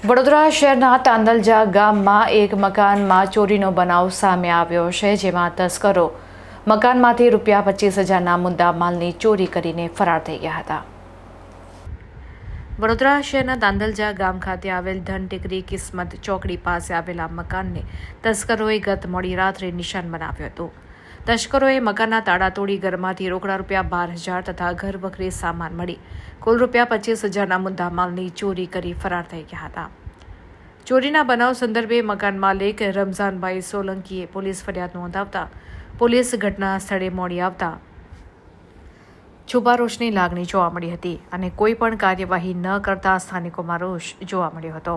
વડોદરા શહેરના તાંદલજા ગામમાં એક મકાનમાં ચોરીનો બનાવ સામે આવ્યો છે, જેમાં તસ્કરો મકાનમાંથી રૂપિયા પચીસ હજારના મુદ્દા માલની ચોરી કરીને ફરાર થઈ ગયા હતા. વડોદરા શહેરના તાંદલજા ગામ ખાતે આવેલ ધન ટેકરી કિસ્મત ચોકડી પાસે આવેલા મકાનને તસ્કરોએ ગત મોડી રાત્રે નિશાન બનાવ્યું હતું. તસ્કરોએ મકાનના તાળા તોડી ઘરમાંથી રોકડા રૂપિયા બાર હજાર તથા ઘર વખરી સામાન મળી. કુલ રૂપિયા પચીસ હજારના મુદ્દા માલની ચોરી કરી ફરાર થઈ ગયા હતા. ચોરીના બનાવ સંદર્ભે મકાન માલિક રમઝાનભાઈ સોલંકીએ પોલીસ ફરિયાદ નોંધાવતા પોલીસ ઘટના સ્થળે મોડી આવતા છુપા રોષની લાગણી જોવા મળી હતી અને કોઈ પણ કાર્યવાહી ન કરતા સ્થાનિકોમાં રોષ જોવા મળ્યો હતો.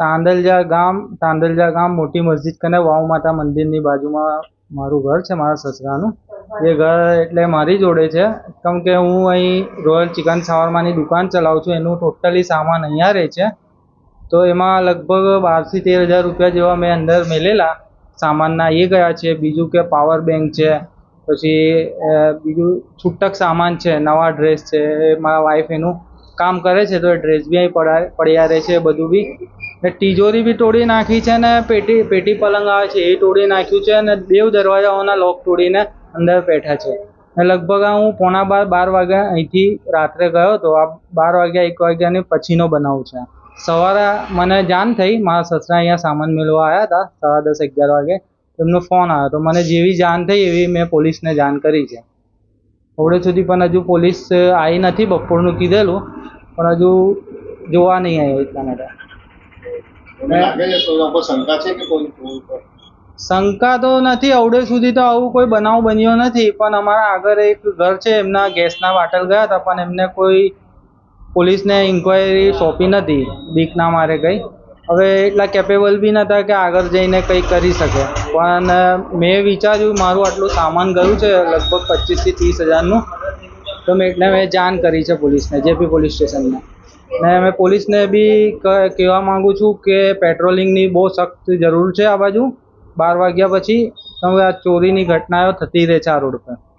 તાંદલજા ગામ તાંદલજા ગામ મોટી મસ્જિદ કને વાવ માતા મંદિરની બાજુમાં મારું ઘર છે, મારા સસરાનું. એ ઘર એટલે મારી જોડે છે. કેમ કે હું અહીં રોયલ ચિકન શાવરમાની દુકાન ચલાવું છું, એનું ટોટલી સામાન અહીંયા રહે છે. તો એમાં લગભગ બારથી તેર હજાર રૂપિયા જેવા મેં અંદર મેલેલા સામાનના એ ગયા છે. બીજું કે પાવર બેંક છે, પછી બીજું છૂટક સામાન છે, નવા ડ્રેસ છે. મારા વાઈફ એનું કામ કરે છે, તો એ ડ્રેસ બી અહીં પડા, પડ્યા રહે છે બધું બી. તિજોરી બી તોડી નાખી છે ને પેટી પેટી પલંગ આવે છે એ તોડી નાખ્યું છે અને દેવ દરવાજાઓના લોક તોડીને અંદર બેઠા છે. લગભગ હું પોણા બાર બાર વાગ્યા અહીંથી રાત્રે ગયો હતો આ બાર વાગ્યા, એક વાગ્યાની પછીનો બનાવ છે. સવારે મને જાણ થઈ, મારા સસરા અહીંયા સામાન મેળવવા આવ્યા હતા સાડા દસ, અગિયાર વાગે એમનો ફોન આવ્યો તો મને જેવી જાણ થઈ એવી મેં પોલીસને જાણ કરી છે. હવે સુધી પણ હજુ પોલીસ આવી નથી, બપોરનું કીધેલું, પણ હજુ જોવા નહીં આવ્યો એટલા માટે શંકા તો નથી, અવડે સુધી તો આવું કોઈ બનાવ બન્યો નથી, પણ અમારા આગળ એક ઘર છે, એમના ગેસના વાટલ ગયા હતા, પણ એમને કોઈ પોલીસને ઇન્ક્વાયરી સોંપી નથી બીક ના મારે કંઈ. હવે એટલા કેપેબલ બી નહોતા કે આગળ જઈને કંઈ કરી શકે. પણ મેં વિચાર્યું મારું આટલું સામાન ગયું છે, લગભગ પચીસથી ત્રીસ હજારનું, તો મેં એટલે મેં જાણ કરી છે પોલીસને, જેપી પોલીસ સ્ટેશનમાં. ને અમે પોલીસને બી કહેવા માગું છું કે પેટ્રોલિંગની બહુ સખ્ત જરૂર છે આ બાજુ. બાર વાગ્યા પછી તમે આ ચોરીની ઘટનાઓ થતી રહે છે આ રોડ પર.